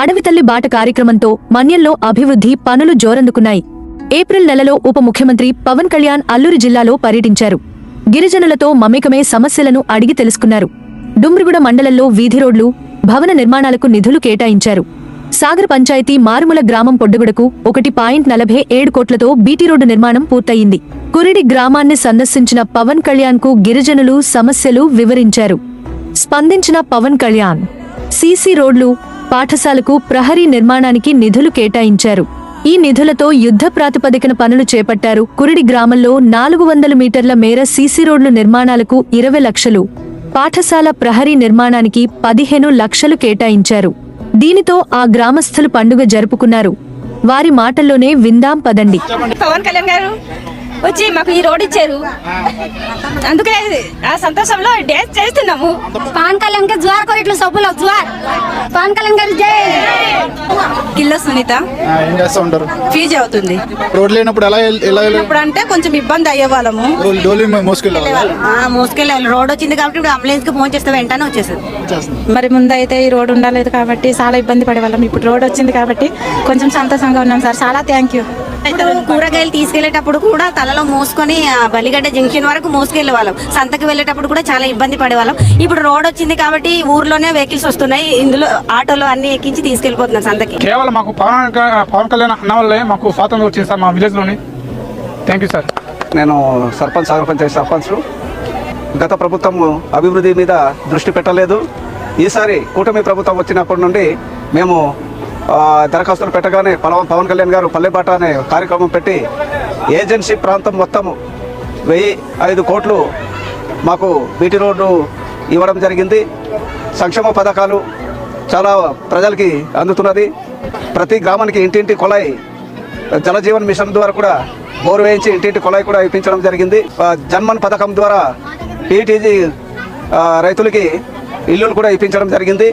అడవితల్లి బాట కార్యక్రమంతో మన్యంలో అభివృద్ధి పనులు జోరందుకున్నాయి. ఏప్రిల్ నెలలో ఉప ముఖ్యమంత్రి పవన్ కళ్యాణ్ అల్లూరి జిల్లాలో పర్యటించారు. గిరిజనులతో మమేకమే సమస్యలను అడిగి తెలుసుకున్నారు. డుమ్రిగూడ మండలంలో వీధి రోడ్లు భవన నిర్మాణాలకు నిధులు కేటాయించారు. సాగర్ పంచాయతీ మారుమూల గ్రామం పొడ్డుగుడకు ఒకటి పాయింట్ నలభై ఏడు కోట్లతో బీటీ రోడ్డు నిర్మాణం పూర్తయింది. కురిడి గ్రామాన్ని సందర్శించిన పవన్ కళ్యాణ్కు గిరిజనులు సమస్యలు వివరించారు. స్పందించిన పవన్ కళ్యాణ్ సీసీ రోడ్లు పాఠశాలకు ప్రహరీ నిర్మాణానికి నిధులు కేటాయించారు. ఈ నిధులతో యుద్ధ ప్రాతిపదికన పనులు చేపట్టారు కురిడి గ్రామంలో నాలుగు వందల మీటర్ల మేర సీసీ రోడ్లు నిర్మాణాలకు ఇరవై లక్షలు. పాఠశాల ప్రహరీ నిర్మాణానికి పదిహేను లక్షలు కేటాయించారు. దీనితో ఆ గ్రామస్థులు పండుగ జరుపుకున్నారు. వారి మాటల్లోనే విందాం పదండి. పవన్ కళ్యాణ్ గారు వచ్చి మాకు ఈ రోడ్ ఇచ్చారు. అందుకే ఆ సంతోషంలో డ్యాన్స్ చేస్తున్నాము. పవన్ కళ్యాణ్కి జువార్ కోరిట్లు సబ్బులు జువార్. పవన్ కళ్యాణ్ గారి జై. కిల్ల సునీత ఏం చేస్తూ ఉంటారు? ఫీజు అవుతుంది. రోడ్ లేనప్పుడు ఎలా ఎల్- వెళ్ళ- ఇప్పుడు అంటే కొంచెం ఇబ్బంది అయ్యే వాళ్ళము డోలి- మోసుకెళ్ళాలి రోడ్ వచ్చింది కాబట్టి ఇప్పుడు అంబులెన్స్కి ఫోన్ చేస్తే వెంటనే వచ్చేసింది మరి ముందైతే ఈ రోడ్ ఉండలేదు కాబట్టి చాలా ఇబ్బంది పడేవాళ్ళం. ఇప్పుడు రోడ్ వచ్చింది కాబట్టి కొంచెం సంతోషంగా ఉన్నాం సార్. చాలా థ్యాంక్ యూ ఇప్పుడు కూరగాయలు తీసుకెళ్ళేటప్పుడు కూడా తలలో మోసుకొని బలిగడ్డ జంక్షన్ వరకు మోసుకెళ్ళే వాళ్ళం. సంతకి వెళ్ళేటప్పుడు కూడా చాలా ఇబ్బంది పడేవాళ్ళం. ఇప్పుడు రోడ్ వచ్చింది కాబట్టి ఊర్లోనే వెహికల్స్ వస్తున్నాయి. ఇందులో ఆటోలో అన్ని ఎక్కించి తీసుకెళ్ళిపోతున్నాం సంతకి. కేవలం మాకు పవన్ క- పవన్ కళ్యాణ్ అన్న వల్లే మాకు స్వాతంత్రం వచ్చింది సార్ మా విలేజ్లోని. థ్యాంక్ యూ సార్ నేను సర్పంచ్ సాగర్ పంచాయతీ సర్పంచ్ గత ప్రభుత్వం అభివృద్ధి మీద దృష్టి పెట్టలేదు. ఈసారి కూటమి ప్రభుత్వం వచ్చినప్పటి నుండి మేము దరఖాస్తులు పెట్టగానే పవన్ పవన్ కళ్యాణ్ గారు పల్లెబాట అనే కార్యక్రమం పెట్టి ఏజెన్సీ ప్రాంతం మొత్తం వెయ్యి ఐదు కోట్లు మాకు బీటీ రోడ్డు ఇవ్వడం జరిగింది. సంక్షేమ పథకాలు చాలా ప్రజలకి అందుతున్నది. ప్రతి గ్రామానికి ఇంటింటి కొలాయి జలజీవన్ మిషన్ ద్వారా కూడా బోర్ వేయించి ఇంటింటి కొలాయి కూడా ఇప్పించడం జరిగింది. జన్మన్ పథకం ద్వారా పీటీజీ రైతులకి ఇల్లులు కూడా ఇప్పించడం జరిగింది.